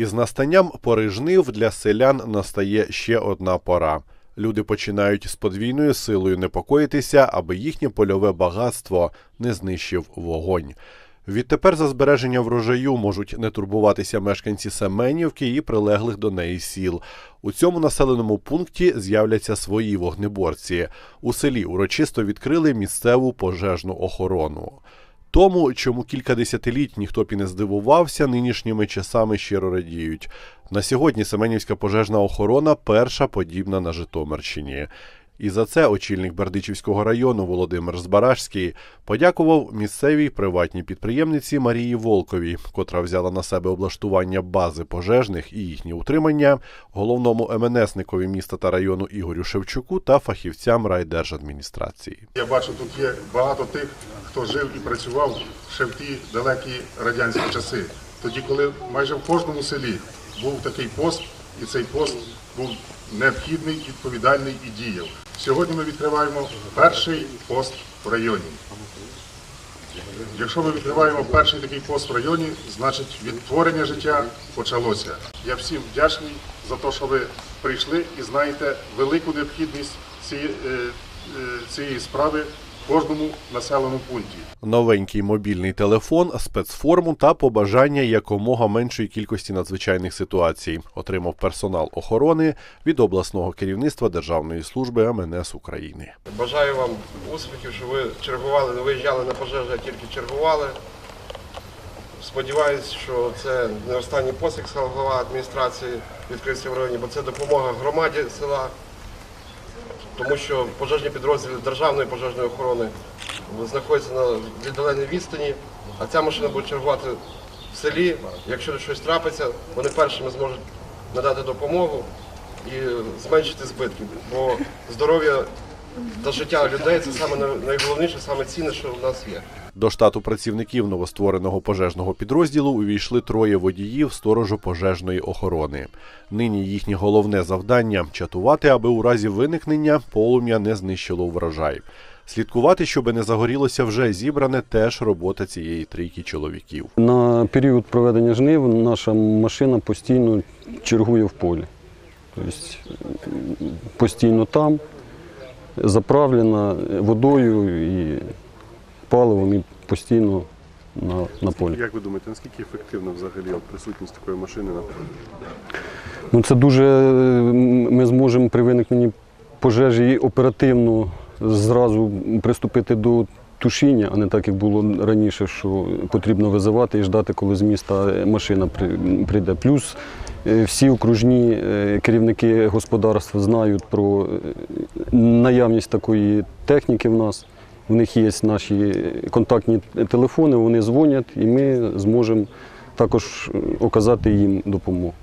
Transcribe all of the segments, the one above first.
Із настанням пори жнив для селян настає ще одна пора. Люди починають з подвійною силою непокоїтися, аби їхнє польове багатство не знищив вогонь. Відтепер за збереження врожаю можуть не турбуватися мешканці Семенівки і прилеглих до неї сіл. У цьому населеному пункті з'являться свої вогнеборці. У селі урочисто відкрили місцеву пожежну охорону. Тому, чому кілька десятиліть ніхто б і не здивувався, нинішніми часами щиро радіють. На сьогодні Семенівська пожежна охорона перша подібна на Житомирщині. І за це очільник Бердичівського району Володимир Збаражський подякував місцевій приватній підприємниці Марії Волковій, котра взяла на себе облаштування бази пожежних і їхнє утримання, головному МНСникові міста та району Ігорю Шевчуку та фахівцям райдержадміністрації. Я бачу, тут є багато тих, хто жив і працював ще в ті далекі радянські часи. Тоді, коли майже в кожному селі був такий пост, і цей пост був необхідний, відповідальний і діяв. Сьогодні ми відкриваємо перший пост в районі. Якщо ми відкриваємо перший такий пост в районі, значить відтворення життя почалося. Я всім вдячний за те, що ви прийшли і знаєте велику необхідність цієї, е, е, цієї справи кожному населеному пункті. Новенький мобільний телефон, спецформу та побажання якомога меншої кількості надзвичайних ситуацій отримав персонал охорони від обласного керівництва Державної служби МНС України. Бажаю вам успіхів, що ви чергували, не виїжджали на пожежі, а тільки чергували. Сподіваюсь, що це не останній сказав глава адміністрації відкрився в районі, бо це допомога громаді села, тому що пожежні підрозділи Державної пожежної охорони знаходяться на віддаленій відстані, а ця машина буде чергувати в селі. Якщо щось трапиться, вони першими зможуть надати допомогу і зменшити збитки. Бо здоров'я та життя людей це найголовніше, саме що в нас є. До штату працівників новоствореного пожежного підрозділу увійшли троє водіїв сторожу пожежної охорони. Нині їхнє головне завдання чатувати, аби у разі виникнення полум'я не знищило врожай. Слідкувати, щоб не загорілося вже зібране, теж робота цієї трійки чоловіків. На період проведення жнив наша машина постійно чергує в полі. Тобто постійно там, заправлена водою і паливом і постійно на, на полі. Як ви думаєте, наскільки ефективна взагалі присутність такої машини на полі? Ну, це дуже ми зможемо при виникненні пожежі оперативно зразу приступити до тушіння, а не так, як було раніше, що потрібно визивати і ждати, коли з міста машина прийде. Плюс е, всі окружні е, керівники господарств знають про е, наявність такої техніки в нас. В них є наші контактні телефони, вони дзвонять, і ми зможемо також оказати їм допомогу.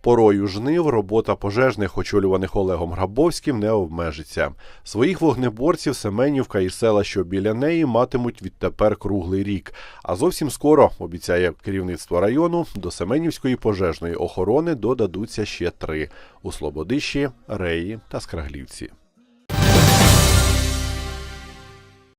Порою жнив робота пожежних, очолюваних Олегом Грабовським, не обмежиться. Своїх вогнеборців Семенівка і села, що біля неї, матимуть відтепер круглий рік. А зовсім скоро, обіцяє керівництво району, до Семенівської пожежної охорони додадуться ще три у Слободищі, Реї та Скраглівці.